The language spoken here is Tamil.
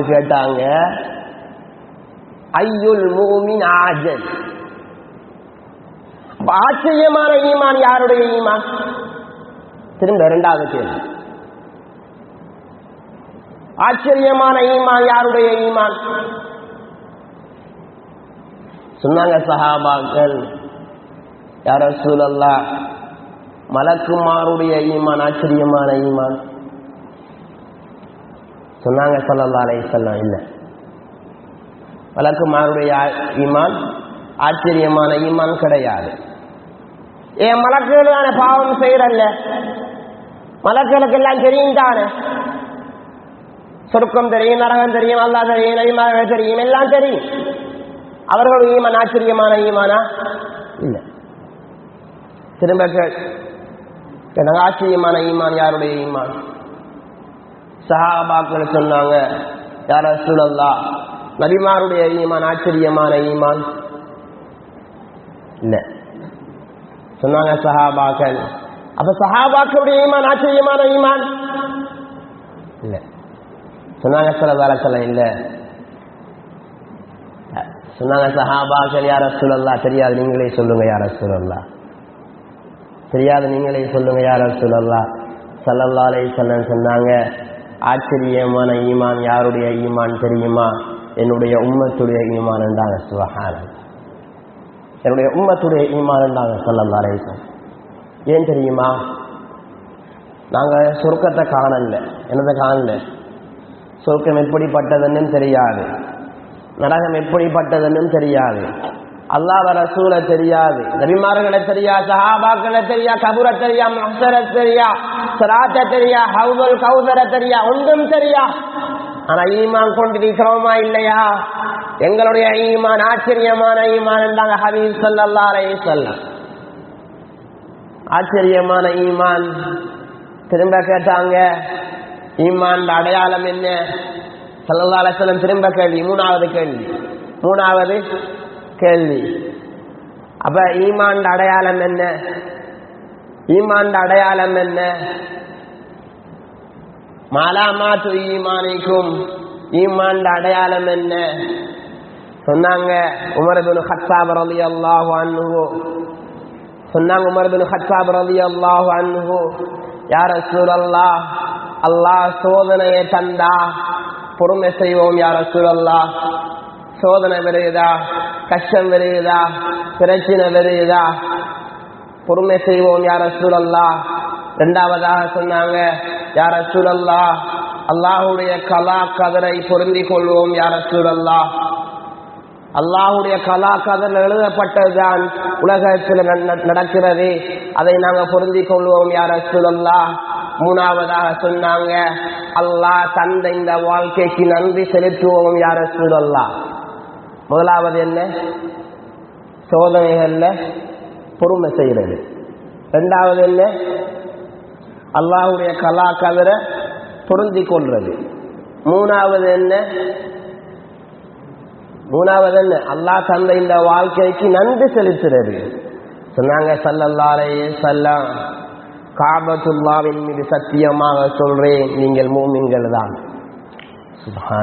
கேட்டாங்க ஐயுல் மூமின் ஆஜல். ஆச்சரியமான ஈமான் யாருடைய ஈமான்? திரும்ப இரண்டாவது கேள்வி. ஆச்சரியமான ஈமான் யாருடைய ஈமான்? சொன்னாங்க சஹாபாக்கள் யார சூழல்லா மலக்குமாருடைய ஈமான் ஆச்சரியமான ஈமான். சொன்னாங்க சல்லல்லா அலைஹிஸ்ஸலாம் இல்ல. மலக்குமாருடைய ஆ- ஈமான் ஆச்சரியமான ஈமான் கிடையாது. ஏன் மலக்குகளான பாவம் செய்யறல்ல மலக்குகளுக்கு எல்லாம் தெரியும் தானே? சொர்க்கம் தெரியும் நரகம் தெரியும் அல்லா தெரியும் நபிமார்கள் தெரியும் எல்லாம் தெரியும். அவர்கள் ஈமான் ஆச்சரியமான ஈமானா? இல்ல. திரும்ப கேட்டாங்க, ஆச்சரியமான ஈமான் யாருடைய ஈமான்? சஹாபாக்கள் சொன்னாங்க யார சூழல்லா நபிமாருடைய ஈமான் ஆச்சரியமான ஈமான்? இல்ல. சொன்னாங்க சஹாபாக்கள் அப்ப சஹாபாக்களுடைய ஈமான் ஆச்சரியமான ஈமான்? இல்ல. சொன்னாங்க சில வேலை இல்ல. சொன்னாங்க சஹாபாக்கள் யார சூழல்லா தெரியாது நீங்களே சொல்லுங்க யார சூழல்லா தெரியாது நீங்களே சொல்லுங்க யார சூழல்லா சல்லல்லா அலைஹிஸ்ஸலாம் சொன்னாங்க ஆச்சரியமான ஈமான் யாருடைய ஈமான் தெரியுமா? என்னுடைய உம்மத்துடைய ஈமான் என்றாங்க சுபஹானல்லாஹ் என்னுடைய உம்மத்துடைய ஈமான் என்றாங்க சல்லல்லா ஏன் தெரியுமா? நாங்கள் சொர்க்கத்தை காணல. என்னதை காணல? சொர்க்கம் எப்படிப்பட்டதுன்னு தெரியாது. நரகம் எப்படிப்பட்டதுன்னு தெரியாது. அல்லாஹ் ரசூலை தெரியாது. நபிமார்களை தெரியா சஹாபாக்களை தெரியா கபுர தெரியா மஹ்சர தெரியா சராத்த தெரியா ஹவுல் கௌசரை தெரியா ஒன்றும் தெரியா. ஆனா ஈமான் கொண்டிருக்கிறோமா இல்லையா? எங்களுடைய ஈமான் ஆச்சரியமான ஈமான் என்றாங்க ஹபீஸ் ஸல்லல்லாஹு அலைஹி சொல்ல ஆச்சரியமான ஈமான். திரும்ப கேட்டாங்க ஈமான் அடையாளம் என்ன? சல்லல்லாஹு அலைஹி திரும்ப கேள்வி மூணாவது கேள்வி. மூணாவது கேள்வி. அப்ப ஈமாண்ட அடையாளம் என்ன? ஈமாண்ட அடையாளம் என்ன? மாலாமாத்து ஈமானிக்கும் ஈமாண்ட அடையாளம் என்ன? சொன்னாங்க உமர் பின் ஹத்தாப் ரலியல்லாஹு அன்ஹு. சொன்னாங்க உமர் பின் ஹத்தாப் ரலியல்லாஹு அன்ஹு யா ரசூலல்லாஹ் அல்லாஹ் சோதனையை தந்தா பொறுமை செய்வோம் யார சூழல்லா சோதனை வருகுதா கஷ்டம் வருகுதா பிரச்சனை வருகுதா பொறுமை செய்வோம் யார சூழல்லா இரண்டாவதாக சொன்னாங்க யார சூழல்லா அல்லாஹுடைய கலா கதரை பொருந்தி கொள்வோம் யார சூழல்லா அல்லாஹுடைய கலா கதர் எழுதப்பட்டதுதான் உலகத்தில் நடக்கிறது. அதை நாங்கள் பொருந்தி கொள்வோம் யார சூழல்லா மூணாவதாக சொன்னாங்க அல்லாஹ் தந்த இந்த வாழ்க்கைக்கு நன்றி செலுத்துவோம் யார சூழல்லா முதலாவது என்ன? சோதனைகள்ல பொறுமை செய்யறது ரெண்டாவது என்ன? அல்லாஹுடைய கலா கதரை பொருந்தி கொள்றது. மூணாவது என்ன? மூணாவது என்ன? அல்லாஹ் தந்த இந்த வாழ்க்கைக்கு நன்றி செலுத்துறது. சொன்னாங்க சல்லல்லாரே சல்லாம் காபத்துல்லாவின் மீது சத்தியமாக சொல்றேன். நீங்கள் மூமிங்கள் தான்.